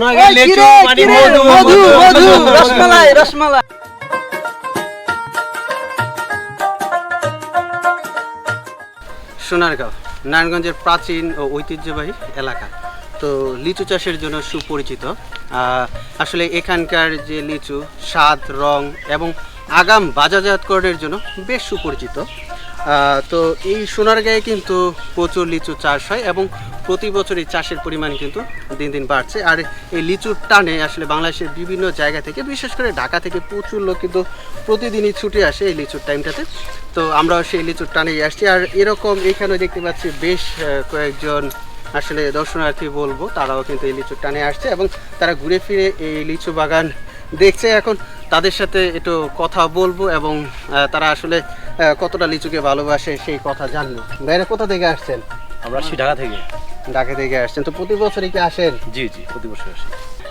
মধু, মধু মধু, মধু মধু। রসমালাই রসমালাই। সোনারগাঁও নারায়ণগঞ্জের প্রাচীন ও ঐতিহ্যবাহী এলাকা। তো লিচু চাষের জন্য সুপরিচিত। আহ, আসলে এখানকার যে লিচু স্বাদ রং এবং আগাম বাজারজাতকরণের জন্য বেশ সুপরিচিত। আহ, তো এই সোনারগাঁয়ে কিন্তু প্রচুর লিচু চাষ হয় এবং প্রতি বছরই চাষের পরিমাণ কিন্তু দিন দিন বাড়ছে। আর এই লিচুর টানে আসলে বাংলাদেশের বিভিন্ন জায়গা থেকে, বিশেষ করে ঢাকা থেকে প্রচুর লোক কিন্তু প্রতিদিনই ছুটে আসে এই লিচুর টাইমটাতে। তো আমরাও সেই লিচুর টানেই আসছি। আর এরকম এখানে দেখতে পাচ্ছি বেশ কয়েকজন আসলে দর্শনার্থী বলব, তারাও কিন্তু এই লিচুর টানে আসছে এবং তারা ঘুরে ফিরে এই লিচু বাগান দেখছে। এখন তাদের সাথে একটু কথা বলব এবং তারা আসলে কতটা লিচুকে ভালোবাসে সেই কথা জানব। বাইরে কোথা থেকে আসছেন? আমরা আসছি ঢাকা থেকে। ঢাকা থেকে আসছেন। তো প্রতি বছরই কি আসেন? জি জি প্রতি বছর আসি।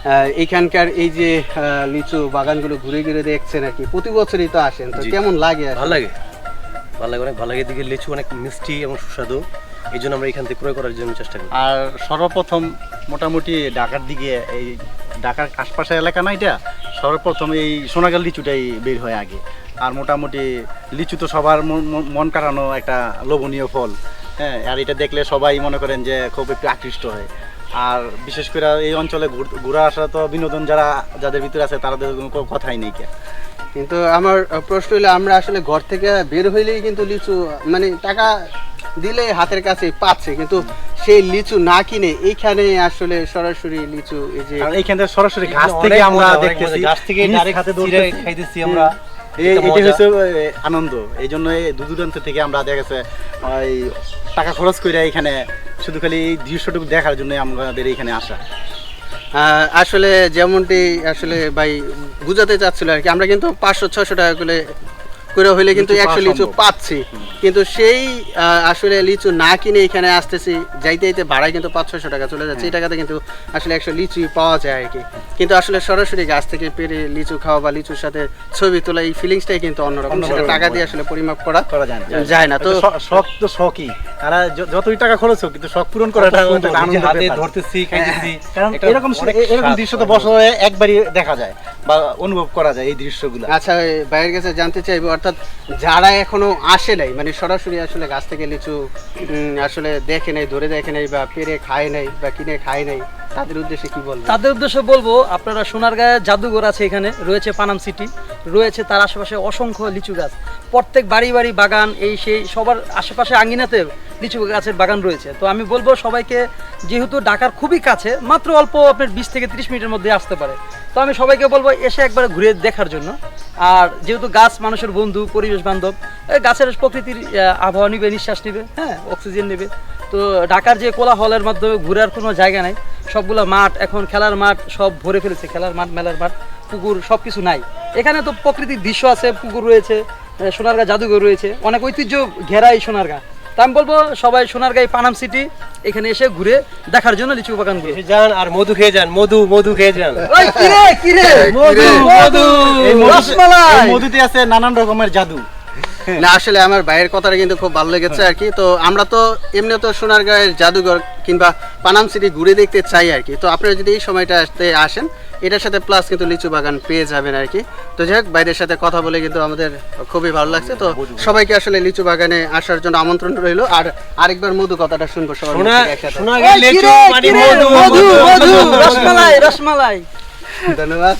আহ, এইখানকার এই যে লিচু বাগানগুলো ঘুরে ঘুরে দেখছেন আর কি প্রতি বছরই তো আসেন। তো কেমন লাগে? ভালো লাগে। ভালো লাগে অনেক ভালো লাগে। এদিকে লিচু অনেক মিষ্টি এবং সুস্বাদু। এই জন্য আমরা এখান থেকে ক্রয় করার জন্য চেষ্টা করি। আর সর্বপ্রথম মোটামুটি ঢাকার দিকে এই ঢাকার আশপাশে এলাকা না এটা সর্বপ্রথম এই সোনাগাল লিচুটাই বের হয় আগে। আর মোটামুটি লিচু তো সবার মন- মন- মন কাড়ানো একটা লোভনীয় ফল। হ্যাঁ আর এটা দেখলে সবাই মনে করেন যে খুব একটু আকৃষ্ট হয়। আর বিশেষ করে এই অঞ্চলে ঘুর- আসা তো বিনোদন যারা যাদের ভিতরে আছে তাদের কোনো কথাই নেই কে কিন্তু আমার প্রশ্ন হলো আমরা আসলে ঘর থেকে বের হইলেই কিন্তু লিচু মানে টাকা দিলে হাতের কাছে পাচ্ছে কিন্তু সেই লিচু না কিনে এইখানে আসলে সরাসরি লিচু এই যে আর এইখান থেকে সরাসরি গাছ থেকে আমরা দেখতেছি। গাছ থেকে ডাইরেক্ট হাতে ধরতেছি। খাইতেছি আমরা। হচ্ছে আনন্দ। এই জন্য দূর দূরান্ত থেকে আমরা দেখা গেছে ওই টাকা খরচ করে এখানে শুধু খালি এই দৃশ্যটুকু দেখার জন্য আমাদের এখানে আসা। আহ, আসলে যেমনটি আসলে ভাই বুঝাতে চাচ্ছিল আর কি আমরা কিন্তু পাঁচশো ছশো টাকা করে করে হইলে কিন্তু একশো লিচু পাচ্ছি। কিন্তু সেই আসলে লিচু না কিনে এখানে আসতেছি যাইতে যাইতে ভাড়ায় কিন্তু পাঁচ ছশো টাকা চলে যাচ্ছে। এই টাকাতে কিন্তু আসলে একশো লিচুই পাওয়া যায় আর কি। কিন্তু আসলে সরাসরি গাছ থেকে পেরে লিচু খাওয়া বা লিচুর সাথে ছবি তোলা এই ফিলিংসটাই কিন্তু অন্যরকম। সেটা টাকা দিয়ে আসলে পরিমাপ করা করা যায় না। যায় না। তো শখ তো শখই। তারা যতই টাকা খরচ হোক কিন্তু শখ পূরণ করাটা হাতে ধরতেছি খাইতেছি হ্যাঁ, কারণ এরকম এরকম দৃশ্য তো বছরে একবারই দেখা যায়। বা অনুভব করা যায় এই দৃশ্যগুলো। আচ্ছা বাইরের কাছে জানতে চাইব অর্থাৎ যারা এখনও আসে নাই মানে সরাসরি আসলে গাছ থেকে লিচু আসলে দেখে নাই ধরে দেখে নাই বা পেরে খায় নাই বা কিনে খায় নাই তাদের উদ্দেশ্যে কি বলব তাদের উদ্দেশ্যে বলব আপনারা সোনার সোনারগাঁয়ে জাদুঘর আছে এখানে রয়েছে পানাম সিটি রয়েছে তার আশেপাশে অসংখ্য লিচু গাছ। প্রত্যেক বাড়ি বাড়ি বাগান এই সেই সবার আশেপাশে আঙ্গিনাতে লিচু গাছের বাগান রয়েছে। তো আমি বলব সবাইকে, যেহেতু ঢাকার খুবই কাছে, মাত্র অল্প আপনার বিশ থেকে তিরিশ মিনিটের মধ্যে আসতে পারে। তো আমি সবাইকে বলব এসে একবার ঘুরে দেখার জন্য। আর যেহেতু গাছ মানুষের বন্ধু, পরিবেশ বান্ধব গাছের প্রকৃতির আবহাওয়া নিবে, নিঃশ্বাস নিবে হ্যাঁ অক্সিজেন নেবে। তো ঢাকার যে কোলাহলের মাধ্যমে ঘোরার কোনো জায়গা নাই, সবগুলো মাঠ, এখন খেলার মাঠ সব ভরে ফেলেছে, খেলার মাঠ, মেলার মাঠ, পুকুর সব কিছু নাই। এখানে তো প্রকৃতির দৃশ্য আছে, পুকুর রয়েছে সোনারগাঁ জাদুঘর রয়েছে, অনেক ঐতিহ্য ঘেরা এই সোনারগাঁ। তা আমি বলব সবাই সোনারগাঁ এই পানাম সিটি এখানে এসে ঘুরে দেখার জন্য লিচু বাগানগুলো। এসে যান আর মধু খেয়ে যান মধু মধু খেয়ে যান। ওই কিরে কিরে? মধু, মধু মধুতে- রসমালাই! মধুতে আছে নানান রকমের জাদু। না আসলে আমার ভাইয়ের কথাটা কিন্তু খুব ভালো লেগেছে আর কি। তো আমরা তো এমনি তো সোনারগাঁয়ের জাদুঘর কিংবা পানাম সিটি ঘুরে দেখতে চাই আর কি। তো আপনারা যদি এই সময়টা আসতে আসেন এটার সাথে প্লাস কিন্তু লিচু বাগান পেয়ে যাবেন আর কি। তো যাই হোক বাইরের সাথে কথা বলে কিন্তু আমাদের খুবই ভালো লাগছে। তো সবাইকে আসলে লিচু বাগানে আসার জন্য আমন্ত্রণ রইল। আর আরেকবার মধু কথাটা শুনব একসাথে। কিরে, মানে কিরে, মধু মধু মধু মধু। রসমালাই রসমালাই। ধন্যবাদ।